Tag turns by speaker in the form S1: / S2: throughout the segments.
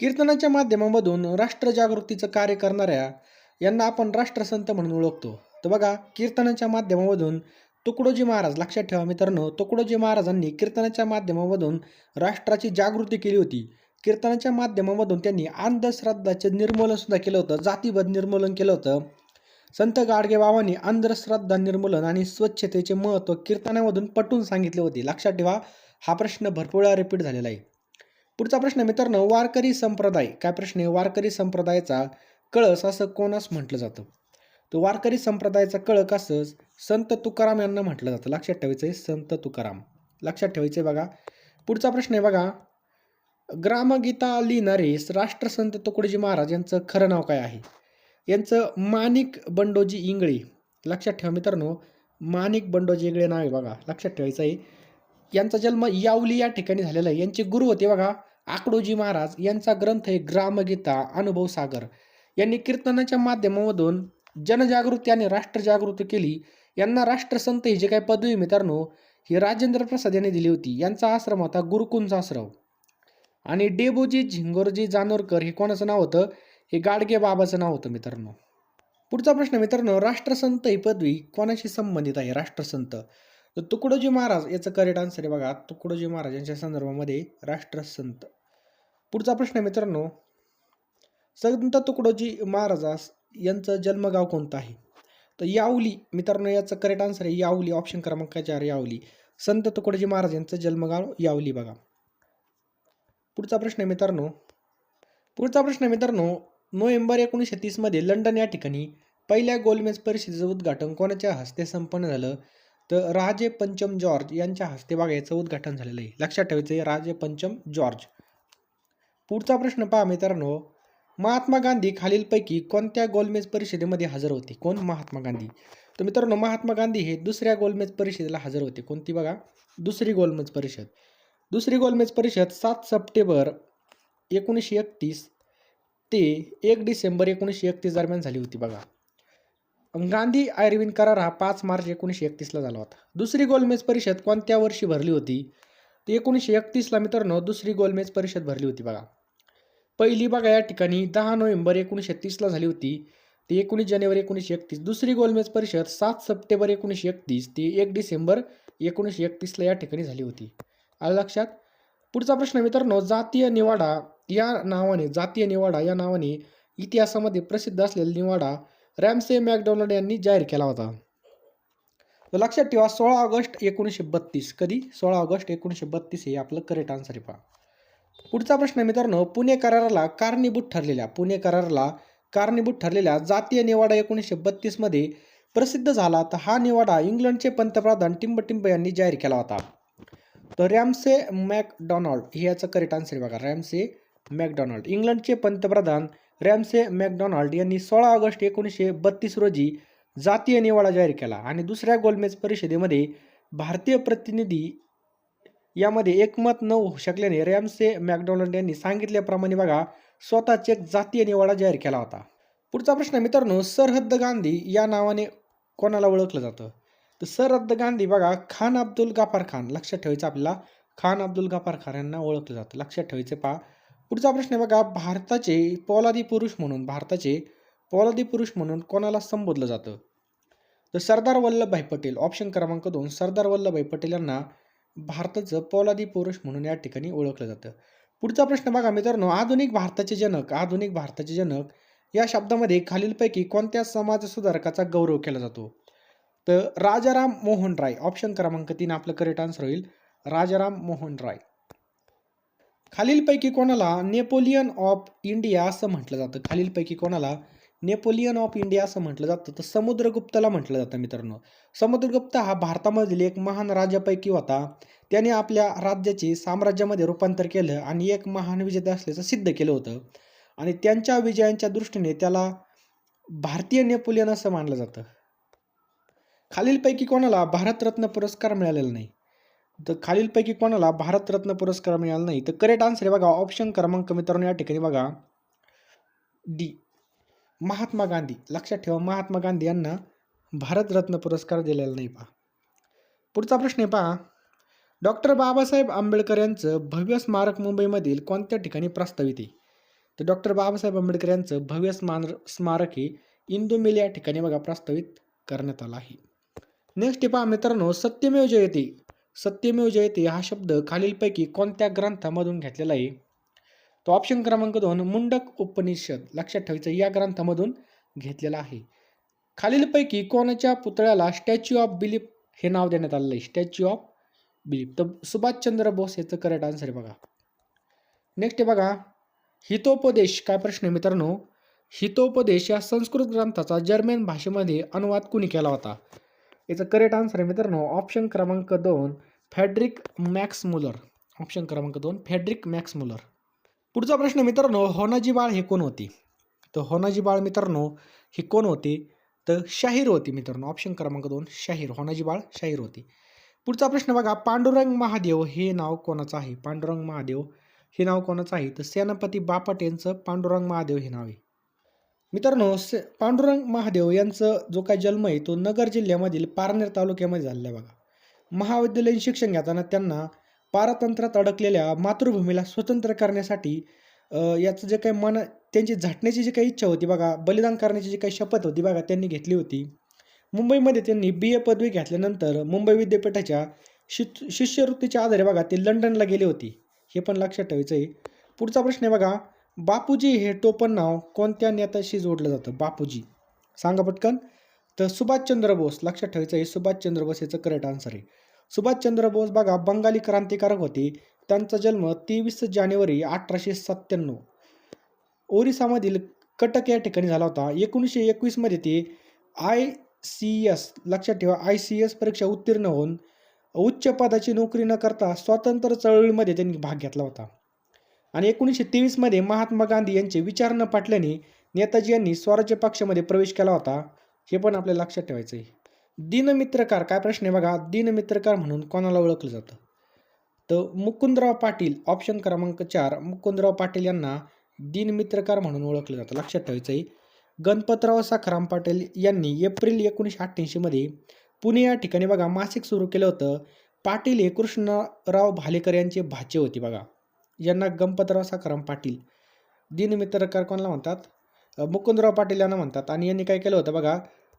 S1: कीर्तनाच्या माध्यमामधून राष्ट्रजागृतीचं कार्य करणाऱ्या यांना आपण राष्ट्रसंत म्हणून ओळखतो. तर बघा कीर्तनाच्या माध्यमामधून तुकडोजी महाराज लक्षात ठेवा मित्रांनो तुकडोजी महाराजांनी कीर्तनाच्या माध्यमामधून राष्ट्राची जागृती केली होती. कीर्तनाच्या माध्यमामधून त्यांनी अंधश्रद्धाचे निर्मूलन सुद्धा केलं होतं जातीभेद निर्मूलन केलं होतं. संत गाडगे बाबांनी अंधश्रद्धा निर्मूलन आणि स्वच्छतेचे महत्त्व कीर्तनामधून पटवून सांगितले होते. लक्षात ठेवा हा प्रश्न भरपूर वेळा रिपीट झालेला आहे. पुढचा प्रश्न मित्रांनो वारकरी संप्रदाय. काय प्रश्न आहे? वारकरी संप्रदायाचा कळस असं कोणास म्हटलं जातं? तर वारकरी संप्रदायाचा कळक असंच संत तुकाराम यांना म्हटलं जातं. लक्षात ठेवायचं आहे संत तुकाराम. लक्षात ठेवायचं आहे बघा. पुढचा प्रश्न आहे बघा. ग्रामगीता लिहिणारे राष्ट्रसंत तुकडोजी महाराज यांचं खरं नाव काय आहे? यांचं माणिक बंडोजी इंगळे. लक्षात ठेवा मित्रांनो माणिक बंडोजी इंगळे नाव आहे बघा. लक्षात ठेवायचं आहे यांचा जन्म यावली या ठिकाणी झालेला आहे. यांचे गुरु होते बघा. आकडोजी महाराज यांचा ग्रंथ आहे ग्रामगीता अनुभव सागर. यांनी कीर्तनाच्या माध्यमामधून जनजागृती आणि राष्ट्रजागृती केली. यांना राष्ट्रसंत ही जे काही पदवी मित्रांनो ही राजेंद्र प्रसाद यांनी दिली होती. यांचा आश्रम होता गुरुकुंज आश्रम आणि डेबोजी झिंगोरजी जानोरकर हे कोणाचं नाव होतं? हे गाडगे बाबाचं नाव होतं मित्रांनो. पुढचा प्रश्न मित्रांनो राष्ट्रसंत ही पदवी कोणाशी संबंधित आहे? राष्ट्रसंत. तर तुकडोजी महाराज याचं करेक्ट आन्सर आहे बघा. तुकडोजी महाराज यांच्या संदर्भामध्ये राष्ट्रसंत. पुढचा प्रश्न मित्रांनो. संत तुकडोजी महाराजास यांचं जन्मगाव कोणतं आहे? तर यावली मित्रांनो याचं करेक्ट आन्सर आहे यावली. ऑप्शन क्रमांक चार यावली. संत तुकडोजी महाराज यांचं जन्मगाव यावली बघा. पुढचा प्रश्न आहे मित्रांनो. पुढचा प्रश्न आहे मित्रांनो नोव्हेंबर एकोणीसशे तीसमध्ये लंडन या ठिकाणी पहिल्या गोलमेज परिषदेचं उद्घाटन कोणाच्या हस्ते संपन्न झालं? तर राजे पंचम जॉर्ज यांच्या हस्ते बघा याचं उद्घाटन झालेलं आहे. लक्षात ठेवायचं आहे राजे पंचम जॉर्ज. पुढचा प्रश्न पहा मित्रांनो. महात्मा गांधी खालीलपैकी कोणत्या गोलमेज परिषदेमध्ये हजर होते? कोण? महात्मा गांधी. तर मित्रांनो महात्मा गांधी हे दुसऱ्या गोलमेज परिषदेला हजर होते. कोणती बघा? दुसरी गोलमेज परिषद. दुसरी गोलमेज परिषद सात सप्टेंबर एकोणीसशे एकतीस ते एक डिसेंबर एकोणीसशे एकतीस दरम्यान झाली होती बघा. गांधी आयर्विन करार हा पाच मार्च एकोणीसशे एकतीसला झाला होता. दुसरी गोलमेज परिषद कोणत्या वर्षी भरली होती? तर एकोणीसशे एकतीसला मित्रांनो दुसरी गोलमेज परिषद भरली होती बघा. पहिली बघा या ठिकाणी दहा नोव्हेंबर एकोणीसशे तीसला झाली होती. ते एकोणीस जानेवारी एकोणीसशे एकतीस. दुसरी गोलमेज परिषद सात सप्टेंबर एकोणीसशे एकतीस. ते एक डिसेंबर एकोणीसशे एकतीसला या ठिकाणी झाली होती. आलं लक्षात? पुढचा प्रश्न मित्रांनो जातीय निवाडा या नावाने जातीय निवाडा या नावाने इतिहासामध्ये प्रसिद्ध असलेला निवाडा रॅमसे मॅकडोनाल्ड यांनी जाहीर केला होता. लक्षात ठेवा सोळा ऑगस्ट एकोणीसशे बत्तीस. कधी? सोळा ऑगस्ट एकोणीसशे बत्तीस हे आपलं करेक्ट आन्सर आहे पहा. पुढचा प्रश्न मित्रांनो पुणे कराराला कारणीभूत ठरलेल्या पुणे कराराला कारणीभूत ठरलेल्या जातीय निवाडा एकोणीसशे बत्तीसमध्ये प्रसिद्ध झाला. तर हा निवाडा इंग्लंडचे पंतप्रधान टिंबटिंब यांनी जाहीर केला होता. तर रॅमसे मॅकडॉनॉल्ड हे याचं करेक्ट आन्सर बघा. रॅमसे मॅकडॉनल्ड इंग्लंडचे पंतप्रधान रॅमसे मॅकडॉनॉल्ड यांनी सोळा ऑगस्ट एकोणीसशे बत्तीस रोजी जातीय निवाडा जाहीर केला. आणि दुसऱ्या गोलमेज परिषदेमध्ये भारतीय प्रतिनिधी यामध्ये एकमत न होऊ शकल्याने रॅमसे मॅकडोनल्ड यांनी सांगितल्याप्रमाणे बघा स्वतःचे एक जातीय निवाडा जाहीर केला होता. पुढचा प्रश्न मित्रांनो सरहद्द गांधी या नावाने कोणाला ओळखलं जातं? तर सरहद्द गांधी बघा खान अब्दुल गाफार खान. लक्षात ठेवायचं आपल्याला खान अब्दुल गाफार खान यांना ओळखलं जातं. लक्षात ठेवायचं पहा. पुढचा प्रश्न आहे बघा भारताचे पोलादी पुरुष म्हणून भारताचे पोलादी पुरुष म्हणून कोणाला संबोधलं जातं? तर सरदार वल्लभभाई पटेल ऑप्शन क्रमांक दोन. सरदार वल्लभभाई पटेल यांना भारताचं पौलादी पुरुष म्हणून या ठिकाणी ओळखलं जातं. पुढचा प्रश्न बघा मित्रांनो आधुनिक भारताचे जनक आधुनिक भारताचे जनक या शब्दामध्ये खालीलपैकी कोणत्या समाज सुधारकाचा गौरव केला जातो? तर राजाराम मोहन राय ऑप्शन क्रमांक तीन आपलं करेक्ट आन्सर होईल. राजाराम मोहन राय. खालीलपैकी कोणाला नेपोलियन ऑफ इंडिया असं म्हटलं जातं? खालीलपैकी कोणाला? नेपोलियन ऑफ इंडिया असं म्हटलं जातं. तर समुद्रगुप्तला म्हटलं जातं मित्रांनो. समुद्रगुप्त हा भारतामधील एक महान राजापैकी होता. त्याने आपल्या राज्याचे साम्राज्यामध्ये रूपांतर केलं आणि एक महान विजेता असल्याचं सिद्ध केलं होतं. आणि त्यांच्या विजयांच्या दृष्टीने त्याला भारतीय नेपोलियन असं मानलं जातं. खालीलपैकी कोणाला भारतरत्न पुरस्कार मिळालेला नाही? तर खालीलपैकी कोणाला भारतरत्न पुरस्कार मिळाला नाही? तर करेक्ट आन्सर आहे बघा ऑप्शन क्रमांक मित्रांनो या ठिकाणी बघा. डी महात्मा गांधी. लक्षात ठेवा महात्मा गांधी यांना भारतरत्न पुरस्कार दिलेला नाही पहा. पुढचा प्रश्न आहे पहा. डॉक्टर बाबासाहेब आंबेडकर यांचं भव्य स्मारक मुंबईमधील कोणत्या ठिकाणी प्रस्तावित आहे? तर डॉक्टर बाबासाहेब आंबेडकर यांचं भव्य स्मार स्मारक हे इंदू मिल या ठिकाणी बघा प्रस्तावित करण्यात आला आहे. नेक्स्ट पहा मित्रांनो सत्यमेव जयते. सत्यमेव जयते हा शब्द खालीलपैकी कोणत्या ग्रंथामधून घेतलेला आहे? तो ऑप्शन क्रमांक दोन मुंडक उपनिषद. लक्षात ठेवायचं या ग्रंथामधून घेतलेला आहे. खालीलपैकी कोणाच्या पुतळ्याला स्टॅच्यू ऑफ बिलीप हे नाव देण्यात आलेलं आहे? स्टॅच्यू ऑफ बिलीप तर सुभाषचंद्र बोस याचं करेक्ट आन्सर आहे बघा. नेक्स्ट आहे बघा. हितोपदेश. काय प्रश्न आहे मित्रांनो? हितोपदेश या संस्कृत ग्रंथाचा जर्मन भाषेमध्ये अनुवाद कुणी केला होता? याचं करेक्ट आन्सर आहे मित्रांनो ऑप्शन क्रमांक दोन फॅड्रिक मॅक्स मुलर ऑप्शन क्रमांक दोन फॅड्रिक मॅक्स मुलर पुढचा प्रश्न मित्रांनो होनाजी बाळ हे कोण होती? तर होनाजी बाळ मित्रांनो हे कोण होते? तर शाहीर होती मित्रांनो. ऑप्शन क्रमांक दोन शाहीर. होनाजी बाळ शाहीर होती. पुढचा प्रश्न बघा पांडुरंग महादेव हे नाव कोणाचं आहे? पांडुरंग महादेव हे नाव कोणाचं आहे? तर सेनापती बापट यांचं पांडुरंग महादेव हे नाव आहे. मित्रांनो से पांडुरंग महादेव यांचं जो काय जन्म आहे तो नगर जिल्ह्यामधील पारनेर तालुक्यामध्ये झालेला आहे बघा. महाविद्यालयीन शिक्षण घेताना त्यांना पारतंत्र्यात अडकलेल्या मातृभूमीला स्वतंत्र करण्यासाठी याचं जे काही मन त्यांची झटण्याची जी काही इच्छा होती बघा बलिदान करण्याची जी काही शपथ होती बघा त्यांनी घेतली होती. मुंबईमध्ये त्यांनी बी ए पदवी घेतल्यानंतर मुंबई विद्यापीठाच्या शित शिष्यवृत्तीच्या आधारे बघा ते लंडनला गेले होते. हे पण लक्षात ठेवायचं आहे पुढचा प्रश्न आहे बघा बापूजी हे टोपण नाव कोणत्या नेत्याशी जोडलं जातं? बापूजी. सांगा पटकन. तर सुभाषचंद्र बोस लक्षात ठेवायचं आहे सुभाषचंद्र बोस याचं करेक्ट आन्सर आहे. सुभाषचंद्र बोस बघा बंगाली क्रांतिकारक होते. त्यांचा जन्म तेवीस जानेवारी अठराशे सत्त्याण्णव. ओरिसामधील कटक या ठिकाणी झाला होता. एकोणीसशे एकवीसमध्ये ते आय सी एस लक्षात ठेवा आय सी एस परीक्षा उत्तीर्ण होऊन उच्च पदाची नोकरी न करता स्वातंत्र्य चळवळीमध्ये त्यांनी भाग घेतला होता. आणि एकोणीसशे तेवीसमध्ये महात्मा गांधी यांचे विचार न पाटल्याने नेताजी यांनी स्वराज्य पक्षामध्ये प्रवेश केला होता. हे पण आपल्या लक्षात ठेवायचं आहे दिनमित्रकार काय प्रश्न आहे बघा? दिनमित्रकार म्हणून कोणाला ओळखलं जातं? तर मुकुंदराव पाटील ऑप्शन क्रमांक चार मुकुंदराव पाटील यांना दिनमित्रकार म्हणून ओळखलं जातं. लक्षात ठेवायचं आहे. गणपतराव साखराम पाटील यांनी एप्रिल एकोणीसशे अठ्ठ्याऐंशीमध्ये पुणे या ठिकाणी बघा मासिक सुरू केलं होतं. पाटील हे कृष्णराव भालेकर यांचे भाचे होते बघा. यांना गणपतराव साखराम पाटील दिनमित्रकार कोणाला म्हणतात? मुकुंदराव पाटील यांना म्हणतात. आणि यांनी काय केलं होतं बघा?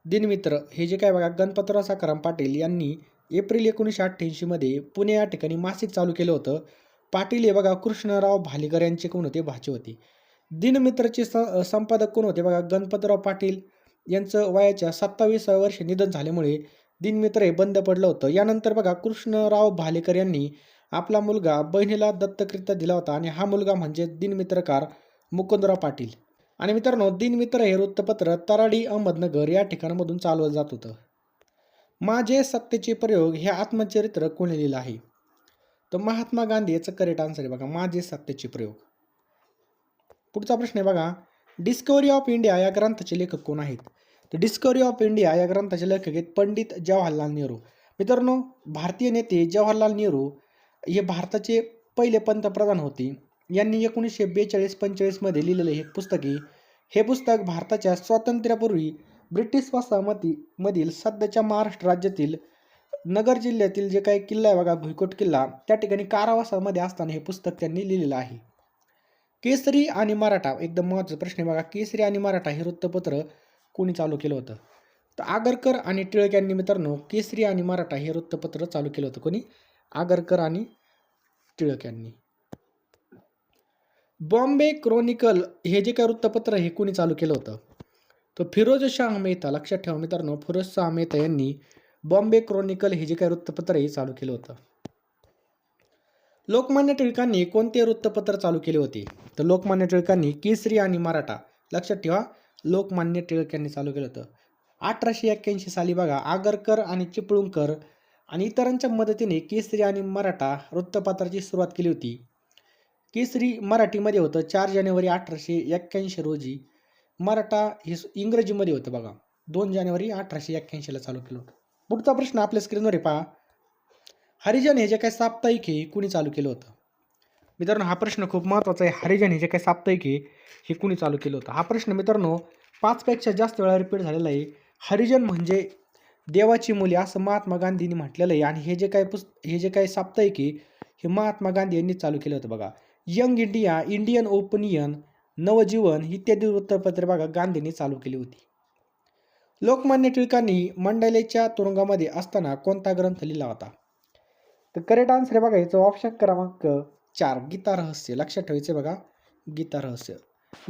S1: दिनमित्र. हे जे काय बघा गणपतराव साखराम पाटील यांनी एप्रिल एकोणीसशे अठ्ठ्याऐंशीमध्ये पुणे या ठिकाणी मासिक चालू केलं होतं. पाटील हे बघा कृष्णराव भालेकर यांचे कोण होते? भाचे होते. दिनमित्रचे स संपादक कोण होते? बघा गणपतराव पाटील यांचं वयाच्या सत्तावीसाव्या वर्षी निधन झाल्यामुळे दिनमित्र हे बंद पडलं होतं. यानंतर बघा कृष्णराव भालेकर यांनी आपला मुलगा बहिणीला दत्तकृत्य दिला होता आणि हा मुलगा म्हणजे दिनमित्रकार मुकुंदराव पाटील. आणि मित्रांनो दिनमित्र हे वृत्तपत्र तराडी अहमदनगर या ठिकाणामधून चालवलं जात होतं. माझे सत्तेचे प्रयोग हे आत्मचरित्र कोणी लिहिलं आहे? तर महात्मा गांधी याचं करेक्ट आन्सर आहे बघा माझे सत्तेचे प्रयोग. पुढचा प्रश्न आहे बघा डिस्कवरी ऑफ इंडिया या ग्रंथाचे लेखक कोण आहेत? तर डिस्कवरी ऑफ इंडिया या ग्रंथाचे लेखक आहेत पंडित जवाहरलाल नेहरू. मित्रांनो भारतीय नेते जवाहरलाल नेहरू हे भारताचे पहिले पंतप्रधान होते. यांनी एकोणीसशे बेचाळीस पंचेचाळीसमध्ये लिहिलेलं हे पुस्तक आहे. हे पुस्तक भारताच्या स्वातंत्र्यापूर्वी ब्रिटिश वसाहती मधील सध्याच्या महाराष्ट्र राज्यातील नगर जिल्ह्यातील जे काही किल्ला आहे बघा भुईकोट किल्ला त्या ठिकाणी कारावासामध्ये असताना हे पुस्तक त्यांनी लिहिलेलं आहे. केसरी आणि मराठा एकदम महत्त्वाचा प्रश्न आहे बघा. केसरी आणि मराठा हे वृत्तपत्र कोणी चालू केलं होतं? तर आगरकर आणि टिळक यांनी मित्रांनो केसरी आणि मराठा हे वृत्तपत्र चालू केलं होतं कोणी? आगरकर आणि टिळक यांनी. बॉम्बे क्रॉनिकल हे जे काय वृत्तपत्र हे कोणी चालू केलं होतं? तर फिरोज शाह मेहता लक्षात ठेवा मित्रांनो फिरोज शाह मेहता यांनी बॉम्बे क्रॉनिकल हे जे काय वृत्तपत्र हे चालू केलं होतं. लोकमान्य टिळकांनी कोणते वृत्तपत्र चालू केले होते? तर लोकमान्य टिळकांनी केसरी आणि मराठा लक्षात ठेवा लोकमान्य टिळक यांनी चालू केलं होतं. अठराशे एक्क्याऐंशी साली बघा आगरकर आणि चिपळूणकर आणि इतरांच्या मदतीने केसरी आणि मराठा वृत्तपत्राची सुरुवात केली होती. केसरी मराठीमध्ये होतं. चार जानेवारी अठराशे एक्क्याऐंशी रोजी मराठा हे इंग्रजीमध्ये होतं बघा. दोन जानेवारी अठराशे एक्क्याऐंशीला चालू केलं होतं. पुढचा प्रश्न आपल्या स्क्रीनवर आहे पहा. हरिजन हे जे काही साप्ताहिक आहे कुणी चालू केलं होतं? मित्रांनो हा प्रश्न खूप महत्त्वाचा आहे. हरिजन हे जे काही साप्ताहिक आहे हे कुणी चालू केलं होतं? हा प्रश्न मित्रांनो पाचपेक्षा जास्त वेळा रिपीट झालेला आहे. हरिजन म्हणजे देवाची मुले असं महात्मा गांधींनी म्हटलेलं आहे. आणि हे जे काही पुस्त हे जे काही साप्ताहिक आहे हे महात्मा गांधी यांनी चालू केलं होतं बघा. Young India Indian opinion Navjivan इत्यादी वृत्तपत्रे बघा गांधींनी चालू केली होती. लोकमान्य टिळकांनी मंडलेच्या तुरुंगामध्ये असताना कोणता ग्रंथ लिहिला होता? तर करेक्ट आन्सर आहे बघा याचं ऑप्शन क्रमांक चार गीता रहस्य. लक्षात ठेवायचं बघा गीता रहस्य.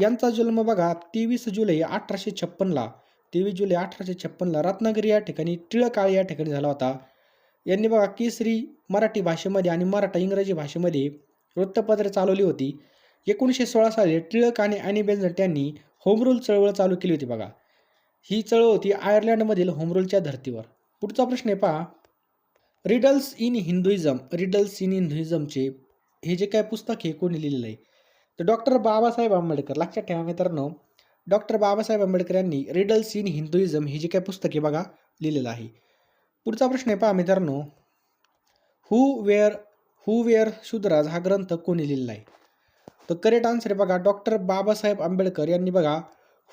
S1: यांचा जन्म बघा तेवीस जुलै अठराशे छप्पनला. तेवीस जुलै अठराशे छप्पनला रत्नागिरी या ठिकाणी टिळकाळ या ठिकाणी झाला होता. यांनी बघा केसरी मराठी भाषेमध्ये आणि मराठा इंग्रजी भाषेमध्ये वृत्तपत्रे चालवली होती. एकोणीसशे सोळा साली टिळक आणि ॲनी बेझंट यांनी होमरूल चळवळ चालू केली होती बघा. ही चळवळ होती आयर्लंडमधील होमरूलच्या धर्तीवर. पुढचा प्रश्न आहे पहा. Riddles in Hinduism riddles in हिंदुइझमचे हे जे काय पुस्तक आहे कोणी लिहिलेलं आहे? तर डॉक्टर बाबासाहेब आंबेडकर लक्षात ठेवा मित्रांनो. डॉक्टर बाबासाहेब आंबेडकर यांनी रिडल्स इन हिंदुइझम हे जे काय पुस्तक आहे बघा लिहिलेलं आहे. पुढचा प्रश्न आहे पहा मित्रांनो. Who were who were Shudras हा ग्रंथ कोणी लिहिलेला आहे? तर करेक्ट आन्सर आहे बघा डॉक्टर बाबासाहेब आंबेडकर यांनी बघा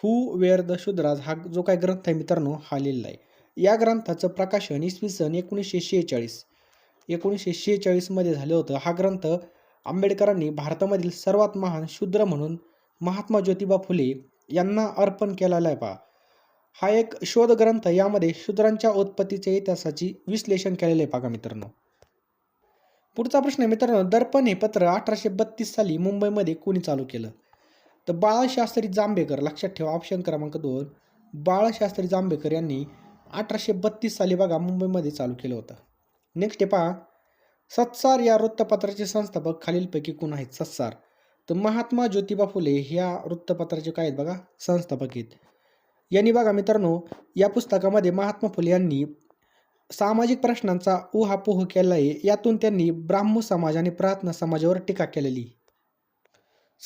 S1: हू वेअर द शुद्राज हा जो काय ग्रंथ आहे मित्रांनो हा लिहिलेला आहे. या ग्रंथाचं प्रकाशन इसवी सन एकोणीसशे शेहेचाळीस एकोणीसशे शेहेचाळीसमध्ये झालं होतं. हा ग्रंथ आंबेडकरांनी भारतामधील सर्वात महान शूद्र म्हणून महात्मा ज्योतिबा फुले यांना अर्पण केलेला आहे पहा. हा एक शोध ग्रंथ यामध्ये शूद्रांच्या उत्पत्तीच्या इतिहासाची विश्लेषण केलेलं आहे बघा मित्रांनो. पुढचा प्रश्न आहे मित्रांनो दर्पण हे पत्र अठराशे बत्तीस साली मुंबईमध्ये कोणी चालू केलं? तर बाळशास्त्री जांभेकर लक्षात ठेवा ऑप्शन क्रमांक दोन. बाळशास्त्री जांभेकर यांनी अठराशे बत्तीस साली बघा मुंबईमध्ये चालू केलं होतं. नेक्स्ट आहे पहा. सत्सार या वृत्तपत्राचे संस्थापक खालीलपैकी कोण आहेत? सत्सार. तर महात्मा ज्योतिबा फुले ह्या वृत्तपत्राचे काय आहेत बघा? संस्थापक आहेत. यांनी बघा मित्रांनो या पुस्तकामध्ये महात्मा फुले यांनी सामाजिक प्रश्नांचा उहापोह केला आहे यातून त्यांनी ब्राह्म समाज आणि प्रार्थना समाजावर टीका केलेली.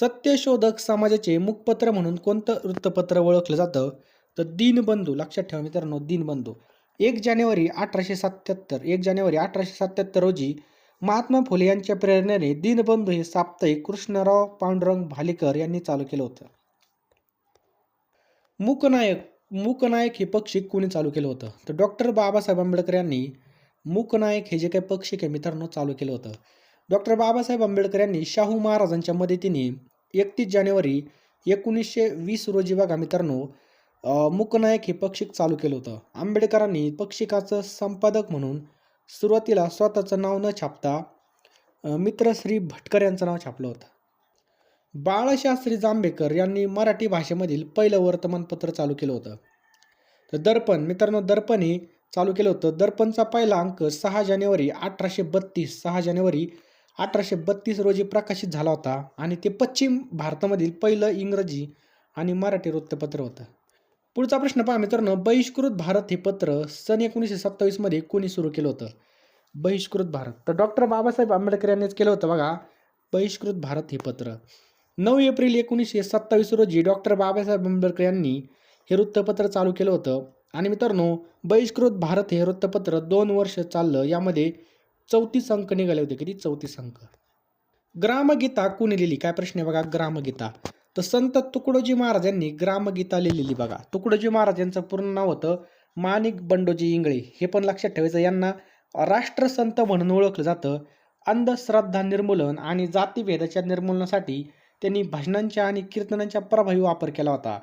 S1: सत्यशोधक समाजाचे मुखपत्र म्हणून कोणतं वृत्तपत्र ओळखलं जातं? तर दीनबंधू लक्षात ठेवा मित्रांनो दीनबंधू. एक जानेवारी अठराशे सत्याहत्तर एक जानेवारी अठराशे सत्याहत्तर रोजी महात्मा फुले यांच्या प्रेरणेने दीनबंधू हे साप्ताहिक कृष्णराव पांडुरंग भालेकर यांनी चालू केलं होतं. मूकनायक मूकनायक हे पक्षिक कोणी चालू केलं होतं? तर डॉक्टर बाबासाहेब आंबेडकर यांनी मूकनायक हे जे काही पक्षिक आहे मित्रांनो चालू केलं होतं. डॉक्टर बाबासाहेब आंबेडकर यांनी शाहू महाराजांच्या मदतीने एकतीस जानेवारी एकोणीसशे वीस रोजी बघा मित्रांनो मुकनायक मूकनायक हे पक्षिक चालू केलं होतं. आंबेडकरांनी पक्षिकाचं संपादक म्हणून सुरुवातीला स्वतःचं नाव न छापता मित्रश्री भटकर यांचं नाव छापलं होतं. बाळशास्त्री जांभेकर यांनी मराठी भाषेमधील पहिलं वर्तमानपत्र चालू केलं होतं. तर दर्पण मित्रांनो दर्पण हे चालू केलं होतं. दर्पणचा पहिला अंक सहा जानेवारी अठराशे बत्तीस सहा जानेवारी अठराशे बत्तीस रोजी प्रकाशित झाला होता आणि ते पश्चिम भारतामधील पहिलं इंग्रजी आणि मराठी वृत्तपत्र होतं. पुढचा प्रश्न पहा मित्रांनो. बहिष्कृत भारत हे पत्र सन एकोणीसशे सत्तावीसमध्ये कोणी सुरू केलं होतं? बहिष्कृत भारत. तर डॉक्टर बाबासाहेब आंबेडकर यांनीच केलं होतं बघा. बहिष्कृत भारत हे पत्र. नऊ एप्रिल एकोणीसशे सत्तावीस रोजी डॉक्टर बाबासाहेब आंबेडकर यांनी हे वृत्तपत्र चालू केलं होतं. आणि मित्रांनो बहिष्कृत भारत हे वृत्तपत्र दोन वर्ष चाललं यामध्ये चौतीस अंक निघाले होते. किती? चौतीस अंक. ग्रामगीता कोणी लिहिली? काय प्रश्न आहे बघा? ग्रामगीता. तर संत तुकडोजी महाराज यांनी ग्रामगीता लिहिलेली बघा. तुकडोजी महाराज यांचं पूर्ण नाव होतं माणिक बंडोजी इंगळे. हे पण लक्षात ठेवायचं यांना राष्ट्रसंत म्हणून ओळखलं जातं. अंधश्रद्धा निर्मूलन आणि जातीभेदाच्या निर्मूलनासाठी त्यांनी भजनांच्या आणि कीर्तनांच्या प्रभावी वापर केला होता.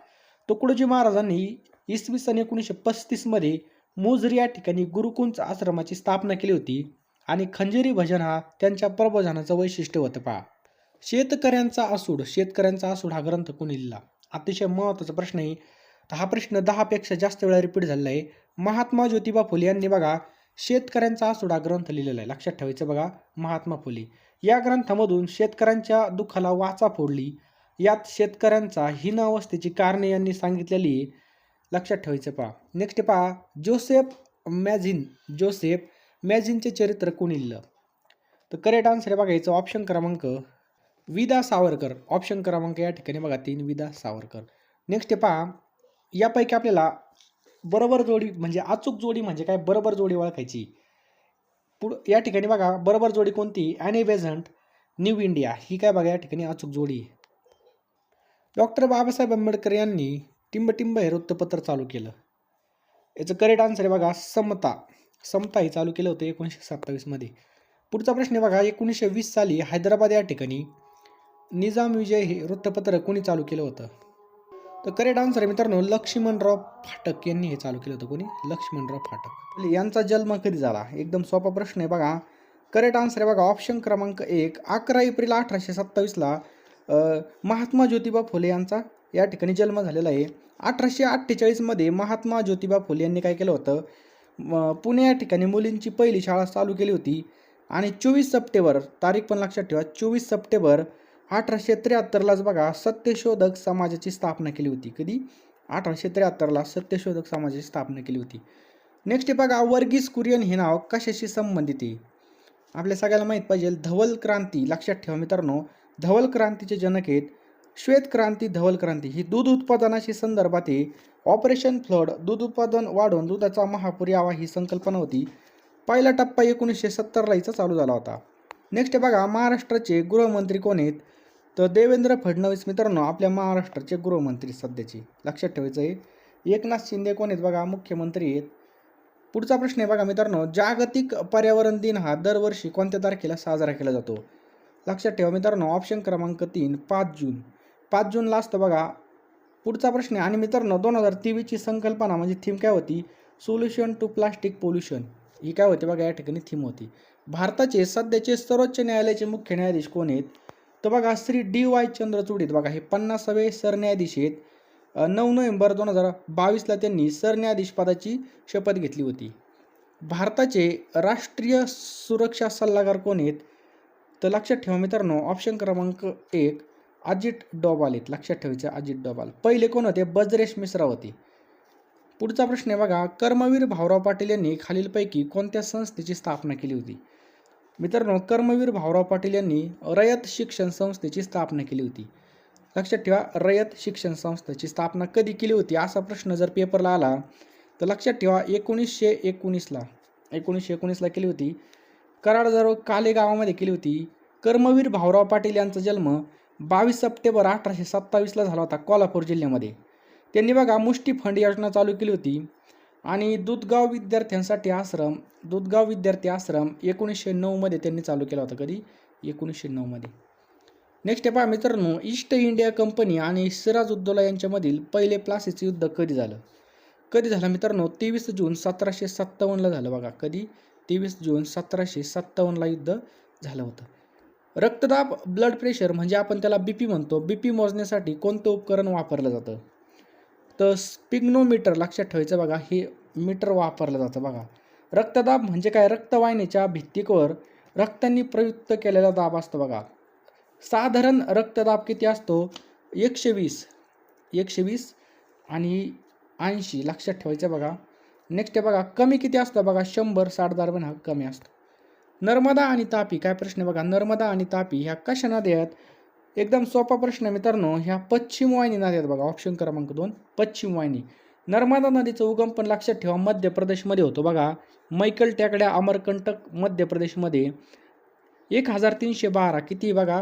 S1: तुकडोजी महाराजांनी इसवी सन एकोणीसशे पस्तीसमध्ये मोजरी या ठिकाणी गुरुकुंज आश्रमाची स्थापना केली होती आणि खंजेरी भजन हा त्यांच्या प्रबोधनाचं वैशिष्ट्य होतं पहा. शेतकऱ्यांचा आसूड शेतकऱ्यांचा आसूड हा ग्रंथ कोणी लिहिला? अतिशय महत्त्वाचा प्रश्न आहे. तर हा प्रश्न दहापेक्षा जास्त वेळा रिपीट झालेला आहे. महात्मा ज्योतिबा फुले यांनी बघा शेतकऱ्यांचा आसूड हा ग्रंथ लिहिलेला आहे. लक्षात ठेवायचं बघा महात्मा फुले. या ग्रंथामधून शेतकऱ्यांच्या दुःखाला वाचा फोडली. यात शेतकऱ्यांचा हीनावस्थेची कारणे यांनी सांगितलेली लक्षात ठेवायचं पहा. नेक्स्ट पहा. जोसेफ मॅझिन. जोसेफ मॅझिनचे चरित्र कोणी लिहिलं? तर करेक्ट आन्सर आहे बघायचं ऑप्शन क्रमांक विदा सावरकर. ऑप्शन क्रमांक या ठिकाणी बघा तीन विदा सावरकर. नेक्स्ट पहा. यापैकी आपल्याला बरोबर जोडी म्हणजे अचूक जोडी म्हणजे काय? बरोबर जोडी ओळखायची. पुढ या ठिकाणी बघा बरोबर जोडी कोणती? ॲनी बेझंट न्यू इंडिया ही काय बघा या ठिकाणी अचूक जोडी आहे. डॉक्टर बाबासाहेब आंबेडकर यांनी टिंबटिंब हे वृत्तपत्र चालू केलं. याचं करेक्ट आन्सर आहे बघा समता. समता हे चालू केलं होतं एकोणीसशे सत्तावीसमध्ये पुढचा प्रश्न बघा एकोणीसशे वीस साली हैदराबाद या ठिकाणी निजाम विजय हे वृत्तपत्र कोणी चालू केलं होतं? तर करेक्ट आन्सर आहे मित्रांनो लक्ष्मणराव फाटक यांनी हे चालू केलं होतं. कोणी? लक्ष्मणराव फाटक. यांचा जन्म कधी झाला? एकदम सोपा प्रश्न आहे बघा. करेक्ट आन्सर आहे बघा ऑप्शन क्रमांक एक अकरा एप्रिल अठराशे सत्तावीसला महात्मा ज्योतिबा फुले यांचा या ठिकाणी जन्म झालेला आहे. अठराशे अठ्ठेचाळीसमध्ये महात्मा ज्योतिबा फुले यांनी काय केलं होतं? पुणे या ठिकाणी मुलींची पहिली शाळा चालू केली होती. आणि चोवीस सप्टेंबर तारीख पण लक्षात ठेवा चोवीस सप्टेंबर अठराशे त्र्याहत्तरलाच बघा सत्यशोधक समाजाची स्थापना केली होती. कधी? अठराशे त्र्याहत्तरला सत्यशोधक समाजाची स्थापना केली होती. नेक्स्ट बघा वर्गीस कुरियन हे नाव कशाशी संबंधित आहे? आपल्या सगळ्याला माहीत पाहिजे धवल क्रांती. लक्षात ठेवा मित्रांनो धवल क्रांतीचे जनक आहेत. श्वेत क्रांती धवल क्रांती ही दूध उत्पादनाशी संदर्भात आहे. ऑपरेशन फ्लड दूध उत्पादन वाढवून दुधाचा महापूर यावा ही संकल्पना होती. पहिला टप्पा एकोणीसशे सत्तरला हिचा चालू झाला होता. नेक्स्ट बघा महाराष्ट्राचे गृहमंत्री कोण आहेत? तर देवेंद्र फडणवीस मित्रांनो आपल्या महाराष्ट्राचे गृहमंत्री सध्याचे. लक्षात ठेवायचं आहे एकनाथ शिंदे कोण आहेत बघा? मुख्यमंत्री आहेत. पुढचा प्रश्न आहे बघा मित्रांनो जागतिक पर्यावरण दिन हा दरवर्षी कोणत्या तारखेला साजरा केला जातो? लक्षात ठेवा मित्रांनो ऑप्शन क्रमांक तीन पाच जून. पाच जूनला असतं बघा. पुढचा प्रश्न आहे आणि मित्रांनो दोन हजार तेवीसची संकल्पना म्हणजे थीम काय होती? सोल्युशन टू प्लास्टिक पोल्युशन ही काय होती बघा या ठिकाणी थीम होती. भारताचे सध्याचे सर्वोच्च न्यायालयाचे मुख्य न्यायाधीश कोण आहेत? तर बघा श्री डी वाय चंद्रचूड आहेत बघा हे पन्नासावे सरन्यायाधीश आहेत. नऊ नोव्हेंबर दोन हजार बावीसला त्यांनी सरन्यायाधीशपदाची शपथ घेतली होती. भारताचे राष्ट्रीय सुरक्षा सल्लागार कोण आहेत? तर लक्षात ठेवा मित्रांनो ऑप्शन क्रमांक एक अजित डोबाल आहेत. लक्षात ठेवायचं अजित डोबाल पहिले कोण होते? बजरेश मिश्रा होते. पुढचा प्रश्न आहे बघा कर्मवीर भाऊराव पाटील यांनी खालीलपैकी कोणत्या संस्थेची स्थापना केली होती? मित्रांनो कर्मवीर भाऊराव पाटील यांनी रयत शिक्षण संस्थेची स्थापना केली होती. लक्षात ठेवा रयत शिक्षण संस्थेची स्थापना कधी केली होती असा प्रश्न जर पेपरला आला तर लक्षात ठेवा एकोणीसशे एकोणीसला एकोणीसशे एकोणीसला केली होती. कराडजवळ काले गावामध्ये केली होती. कर्मवीर भाऊराव पाटील यांचा जन्म बावीस सप्टेंबर अठराशे सत्तावीसला झाला होता कोल्हापूर जिल्ह्यामध्ये. त्यांनी बघा मुष्टी फंड योजना चालू केली होती. आणि दूधगाव विद्यार्थ्यांसाठी आश्रम दूधगाव विद्यार्थी आश्रम एकोणीसशे नऊमध्ये त्यांनी चालू केला होता कधी? एकोणीसशे नऊमध्ये नेक्स्ट पहा मित्रांनो ईस्ट इंडिया कंपनी आणि सिराज उद्दौला यांच्यामधील पहिले प्लासीचं युद्ध कधी झालं? कधी झालं मित्रांनो? तेवीस जून सतराशे सत्तावन्नला झालं बघा. कधी? तेवीस जून सतराशे सत्तावन्नला युद्ध झालं होतं. रक्तदाब ब्लड प्रेशर म्हणजे आपण त्याला बी पी म्हणतो. बी पी मोजण्यासाठी कोणतं उपकरण वापरलं जातं? तर स्पिग्नोमीटर लक्षात ठेवायचं बघा हे मीटर वापरलं जातं बघा. रक्तदाब म्हणजे काय? रक्तवाहिनीच्या भित्तिकेवर रक्तांनी प्रयुक्त केलेला दाब असतो बघा. साधारण रक्तदाब किती असतो? एकशे वीस एकशे वीस आणि ऐंशी लक्षात ठेवायचं बघा. नेक्स्ट आहे बघा कमी किती असतं बघा? शंभर साठ दरम्यान हा कमी असतो. नर्मदा आणि तापी काय प्रश्न बघा? नर्मदा आणि तापी ह्या कशा नद्या आहेत एकदम सोपा प्रश्न मित्रांनो. ह्या पश्चिम वाहिनी नद्या बघा ऑप्शन क्रमांक दोन पश्चिम वाहिनी. नर्मदा नदीचा उगम पण लक्षात ठेवा मध्य प्रदेशमध्ये होतो बघा. मैकल टेकड्या अमरकंटक मध्य प्रदेशमध्ये एक हजार तीनशे बारा किती बघा?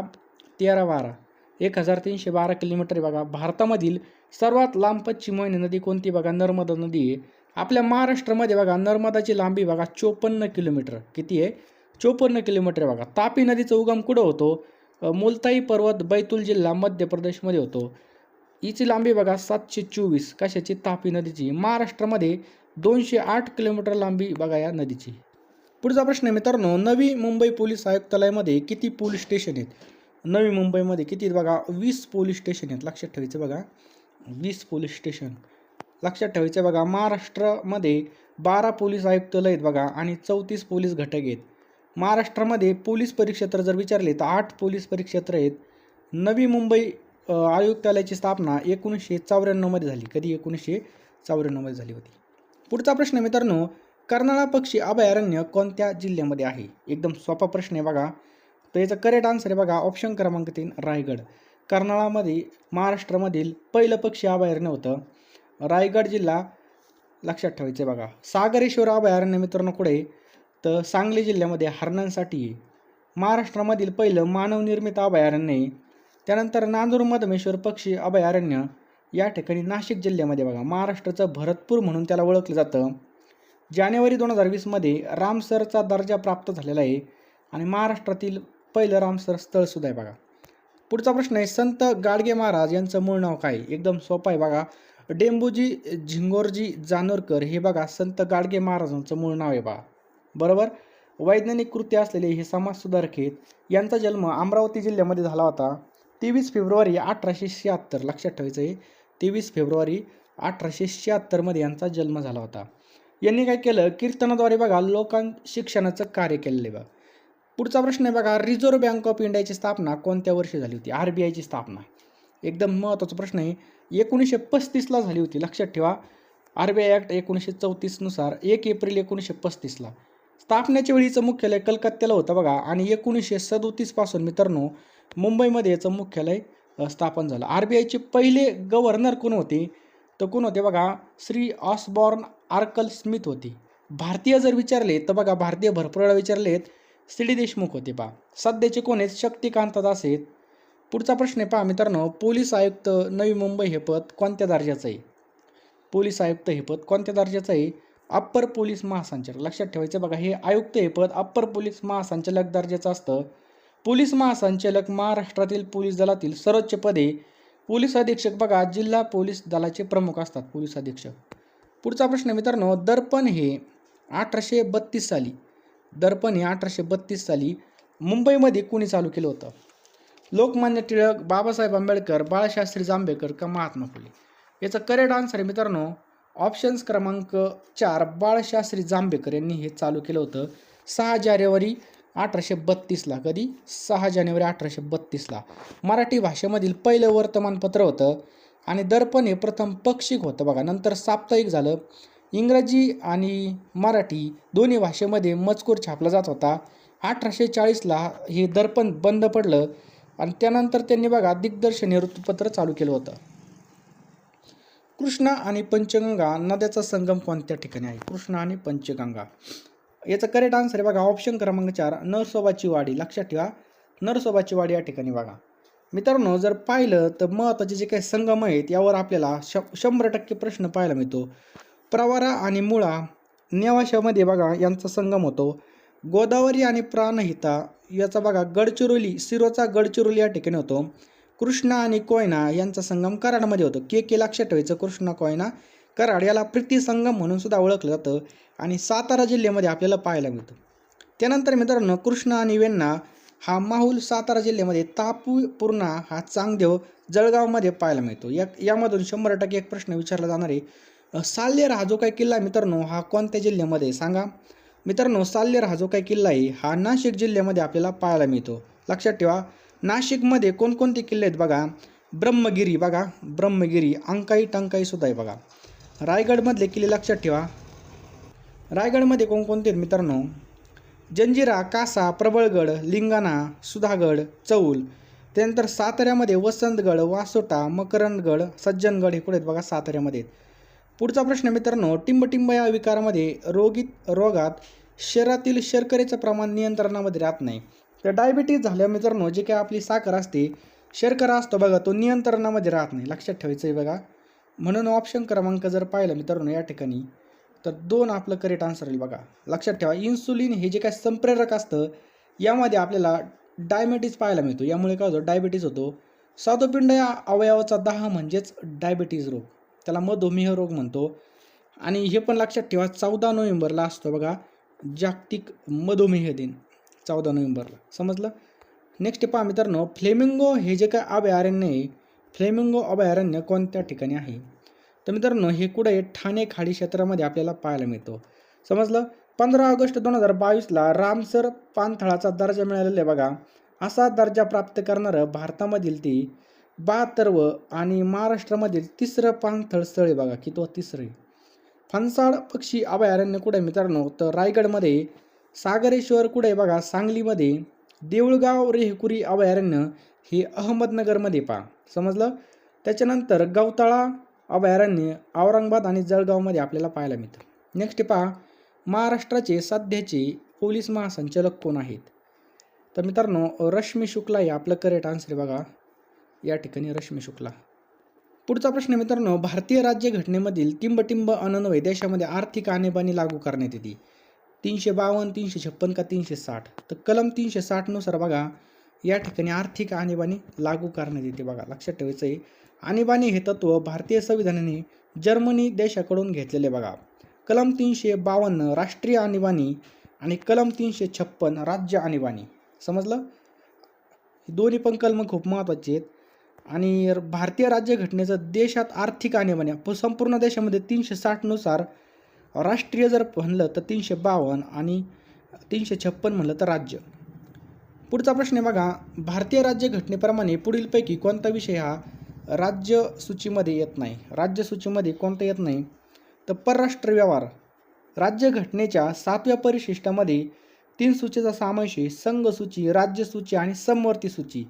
S1: तेरा बारा एक हजार तीनशे बारा किलोमीटर बघा. भारतामधील सर्वात लांब पश्चिम वाहिनी नदी कोणती बघा? नर्मदा नदी आहे. आपल्या महाराष्ट्रामध्ये बघा नर्मदाची लांबी बघा चोपन्न किलोमीटर. किती आहे? चोपन्न किलोमीटर बघा. तापी नदीचा उगम कुठं होतो? मुलताई पर्वत बैतूल जिल्हा मध्य प्रदेशमध्ये होतो. हिची लांबी बघा सातशे चोवीस कशाची? तापी नदीची. महाराष्ट्रामध्ये दोनशे आठ किलोमीटर लांबी बघा या नदीची. पुढचा प्रश्न आहे मित्रांनो नवी मुंबई पोलीस आयुक्तालयामध्ये किती पोलीस स्टेशन आहेत? नवी मुंबईमध्ये किती बघा? वीस पोलीस स्टेशन आहेत. लक्षात ठेवायचं बघा. वीस पोलीस स्टेशन. लक्षात ठेवायचं बघा महाराष्ट्रामध्ये बारा पोलीस आयुक्तालय आहेत बघा आणि चौतीस पोलीस घटक आहेत. महाराष्ट्रामध्ये पोलीस परिक्षेत्र जर विचारले तर आठ पोलीस परिक्षेत्र आहेत. नवी मुंबई आयुक्तालयाची स्थापना एकोणीसशे चौऱ्याण्णवमध्ये झाली. कधी एकोणीसशे चौऱ्याण्णवमध्ये झाली होती? पुढचा प्रश्न मित्रांनो कर्नाळा पक्षी अभयारण्य कोणत्या जिल्ह्यामध्ये आहे? एकदम सोपा प्रश्न आहे बघा. तर याचा करेक्ट आन्सर आहे बघा ऑप्शन क्रमांक तीन रायगड. कर्नाळामध्ये महाराष्ट्रामधील पहिलं पक्षी अभयारण्य होतं. रायगड जिल्हा लक्षात ठेवायचं आहे बघा. सागरेश्वर अभयारण्य मित्रांनो कुठे आहे? तर सांगली जिल्ह्यामध्ये हरणांसाठी महाराष्ट्रामधील पहिलं मानवनिर्मित अभयारण्य आहे. त्यानंतर नांदूर मधमेश्वर पक्षी अभयारण्य या ठिकाणी नाशिक जिल्ह्यामध्ये बघा महाराष्ट्राचं भरतपूर म्हणून त्याला ओळखलं जातं. जानेवारी दोन हजार वीसमध्ये रामसरचा दर्जा प्राप्त झालेला आहे आणि महाराष्ट्रातील पहिलं रामसर स्थळसुद्धा आहे बघा. पुढचा प्रश्न आहे संत गाडगे महाराज यांचं मूळ नाव काय? एकदम सोपं आहे बघा. डेंबूजी झिंगोरजी जानोरकर हे बघा संत गाडगे महाराजांचं मूळ नाव आहे बघा. बरोबर? वैज्ञानिक कृत्य असलेले हे समाजसुधारक आहेत यांचा जन्म अमरावती जिल्ह्यामध्ये झाला होता. तेवीस फेब्रुवारी अठराशे शहात्तर लक्षात ठेवायचं आहे तेवीस फेब्रुवारी अठराशे शहात्तरमध्ये यांचा जन्म झाला होता. यांनी काय केलं? कीर्तनाद्वारे बघा लोकां शिक्षणाचं कार्य केलेलं आहे बघा. पुढचा प्रश्न आहे बघा रिझर्व्ह बँक ऑफ इंडियाची स्थापना कोणत्या वर्षी झाली होती? आर बी आयची स्थापना. एकदम महत्त्वाचा प्रश्न आहे. एकोणीसशे पस्तीसला झाली होती लक्षात ठेवा. आर बी आय ॲक्ट एकोणीसशे चौतीसनुसार एक एप्रिल एकोणीसशे पस्तीसला स्थापनेच्या वेळीचं मुख्यालय कलकत्त्याला होतं बघा. आणि एकोणीसशे सदोतीसपासून मित्रांनो मुंबईमध्ये याचं मुख्यालय स्थापन झालं. आर बी आयचे पहिले गव्हर्नर कोण होते? तर कोण होते बघा? श्री ऑसबॉर्न आर्कल स्मिथ होती. भारतीय जर विचारले तर बघा भारतीय भरपूर वेळा विचारलेत सी डी देशमुख होते पहा. सध्याचे कोण आहेत? शक्तिकांत दास आहेत. पुढचा प्रश्न आहे पहा मित्रांनो पोलीस आयुक्त नवी मुंबई हे पद कोणत्या दर्जाचं आहे? पोलीस आयुक्त हे पद कोणत्या दर्जाचं आहे? अप्पर पोलीस महासंचालक. लक्षात ठेवायचं बघा हे आयुक्त हे पद अप्पर पोलीस महासंचालक दर्जाचं असतं. पोलीस महासंचालक महाराष्ट्रातील पोलीस दलातील सर्वोच्च पदे पोलीस अधीक्षक. बघा जिल्हा पोलीस दलाचे प्रमुख असतात पोलीस अधीक्षक. पुढचा प्रश्न मित्रांनो दर्पण हे अठराशे बत्तीस साली दर्पण हे अठराशे बत्तीस साली मुंबईमध्ये कोणी चालू केलं होतं? लोकमान्य टिळक बाबासाहेब आंबेडकर बाळशास्त्री जांभेकर का महात्मा फुले? याचं करेक्ट आन्सर आहे मित्रांनो ऑप्शन्स क्रमांक चार बाळशास्त्री जांभेकर यांनी हे चालू केलं होतं. सहा जानेवारी अठराशे बत्तीसला कधी? सहा जानेवारी अठराशे बत्तीसला. मराठी भाषेमधील पहिलं वर्तमानपत्र होतं आणि दर्पण हे प्रथम पक्षिक होतं. बघा नंतर साप्ताहिक झालं. इंग्रजी आणि मराठी दोन्ही भाषेमध्ये मजकूर छापला जात होता. अठराशे चाळीसला हे दर्पण बंद पडलं आणि त्यानंतर त्यांनी बघा दिग्दर्शनी वृत्तपत्र चालू केलं होतं. कृष्णा आणि पंचगंगा नद्याचा संगम कोणत्या ठिकाणी आहे? कृष्णा आणि पंचगंगा. याचं करेक्ट आन्सर आहे बघा ऑप्शन क्रमांक चार नरसोबाची वाडी. लक्षात ठेवा नरसोबाची वाडी या ठिकाणी बघा. मित्रांनो जर पाहिलं तर महत्त्वाचे जे काही संगम आहेत यावर आपल्याला श शंभर टक्के प्रश्न पाहायला मिळतो. प्रवारा आणि मुळा नेवाशामध्ये बघा यांचा संगम होतो. गोदावरी आणि प्राणहिता याचा बघा गडचिरोली सिरोचा गडचिरोली या ठिकाणी होतो. कृष्णा आणि कोयना यांचा संगम कराडमध्ये होतो. के के लक्षात ठेवायचं कृष्णा कोयना कराड याला प्रीती संगम म्हणून सुद्धा ओळखलं जातं आणि सातारा जिल्ह्यामध्ये आपल्याला पाहायला मिळतं. त्यानंतर मित्रांनो कृष्णा आणि वेण्णा हा माहूल सातारा जिल्ह्यामध्ये तापू पूर्णा हा चांगदेव जळगावमध्ये पाहायला मिळतो. या यामधून शंभर टक्के एक प्रश्न विचारला जाणार आहे. अ, हा जो काही किल्ला मित्रांनो हा कोणत्या जिल्ह्यामध्ये सांगा. मित्रांनो साल्लेर हा जो काही किल्ला आहे हा नाशिक जिल्ह्यामध्ये आपल्याला पाहायला मिळतो. लक्षात ठेवा नाशिकमध्ये कोणकोणते किल्ले आहेत बघा? ब्रह्मगिरी बघा. ब्रह्मगिरी अंकाई टंकाई सुद्धा आहे बघा. रायगडमधले किल्ले लक्षात ठेवा. रायगडमध्ये कोणकोणते आहेत मित्रांनो? जंजिरा कासा प्रबळगड लिंगाणा सुधागड चौल. त्यानंतर साताऱ्यामध्ये वसंतगड वासोटा मकरंदगड सज्जनगड हे कुठे आहेत बघा? साताऱ्यामध्ये पुढचा प्रश्न मित्रांनो टिंबटिंब या विकारामध्ये रोगीत रोगात शरीरातील शर्करेचं प्रमाण नियंत्रणामध्ये राहत नाही. तर डायबिटीज झाल्या मित्रांनो जे काही आपली साखर असते शर्करा असतो बघा तो नियंत्रणामध्ये राहत नाही. लक्षात ठेवायचं आहे बघा. म्हणून ऑप्शन क्रमांक जर पाहिलं मित्रांनो या ठिकाणी तर दोन आपलं करेक्ट आन्सर येईल बघा. लक्षात ठेवा इन्सुलिन हे जे काय संप्रेरक असतं यामध्ये आपल्याला डायबिटीज पाहायला मिळतो. यामुळे काय होतं? डायबिटीज होतो. स्वादुपिंड या अवयवाचा दाह म्हणजेच डायबिटीज रोग. त्याला मधुमेह रोग म्हणतो. आणि हे पण लक्षात ठेवा चौदा नोव्हेंबरला असतो बघा जागतिक मधुमेह दिन. चौदा नोव्हेंबरला. समजलं? नेक्स्ट पहा मित्रांनो फ्लेमिंगो हे जे काय अभयारण्य आहे फ्लेमिंगो अभयारण्य कोणत्या ठिकाणी आहे? तर मित्रांनो हे कुठे ठाणे खाडी क्षेत्रामध्ये आपल्याला पाहायला मिळतो. समजलं? पंधरा ऑगस्ट दोन हजार बावीसला रामसर पानथळाचा दर्जा मिळालेला आहे बघा. असा दर्जा प्राप्त करणारं भारतामधील ते बहात्तरवं आणि महाराष्ट्रामधील तिसरं पानथळ स्थळ आहे बघा की तो तिसरं आहे. फणसाड पक्षी अभयारण्य कुठे मित्रांनो? तर रायगडमध्ये सागरेश्वर कुठे आहे बघा? सांगलीमध्ये. देऊळगाव रेहकुरी अभयारण्य हे अहमदनगरमध्ये पहा. समजलं? त्याच्यानंतर गवताळा अभयारण्य औरंगाबाद आणि जळगावमध्ये आपल्याला पाहायला मिळतं. नेक्स्ट पहा. महाराष्ट्राचे सध्याचे पोलीस महासंचालक कोण आहेत? तर मित्रांनो रश्मी शुक्ला हे आपलं करेक्ट आन्सर आहे बघा. या ठिकाणी रश्मी शुक्ला. पुढचा प्रश्न मित्रांनो भारतीय राज्यघटनेमधील टिंबटिंब अनन्वय देशामध्ये आर्थिक आणीबाणी लागू करण्यात येते. तीनशे बावन्न तीनशे छप्पन का तीनशे साठ. तर कलम तीनशे साठनुसार बघा या ठिकाणी आर्थिक आणीबाणी लागू करण्यात येते बघा. लक्षात ठेवायचं आहे. आणीबाणी हे तत्व भारतीय संविधानाने जर्मनी देशाकडून घेतलेले बघा. कलम तीनशे बावन्न राष्ट्रीय आणीबाणी आणि कलम तीनशे छप्पन राज्य आणीबाणी. समजलं? दोन्ही पण कलम खूप महत्त्वाचे आहेत. आणि भारतीय राज्यघटनेचं देशात आर्थिक आणीबाणी संपूर्ण देशामध्ये तीनशे साठनुसार राष्ट्रीय जर म्हणलं तर तीनशे बावन्न आणि तीनशे छप्पन म्हणलं तर राज्य. पुढचा प्रश्न आहे बघा भारतीय राज्यघटनेप्रमाणे पुढीलपैकी कोणता विषय हा राज्य सूचीमध्ये येत नाही? राज्य सूचीमध्ये कोणता येत नाही? तर परराष्ट्र व्यवहार. राज्यघटनेच्या सातव्या परिशिष्टामध्ये तीन सूचीचा समावेश आहे. संघ सूची राज्य सूची आणि समवर्ती सूची.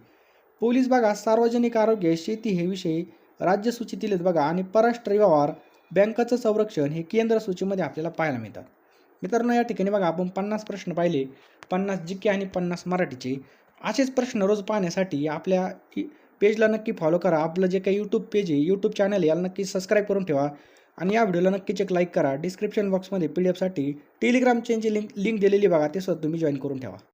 S1: पोलीस बघा सार्वजनिक आरोग्य शेती हे विषय राज्य सूचीतील आहेत बघा. आणि परराष्ट्र व्यवहार बँकाचं संरक्षण हे केंद्र सूचीमध्ये आपल्याला पाहायला मिळतात. मित्रांनो या ठिकाणी बघा आपण पन्नास प्रश्न पाहिले. पन्नास जी के आणि पन्नास मराठीचे. असेच प्रश्न रोज पाहण्यासाठी आपल्या पेजला नक्की फॉलो करा. आपलं जे काही यूट्यूब पेज आहे यूट्यूब चॅनल आहे याला नक्की सबस्क्राईब करून ठेवा. आणि या व्हिडिओला नक्कीच एक लाईक करा. डिस्क्रिप्शन बॉक्समध्ये पी डी एफसाठी टेलिग्राम चेनची लिंक लिंक दिलेली बघा ते सुद्धा तुम्ही जॉईन करून ठेवा.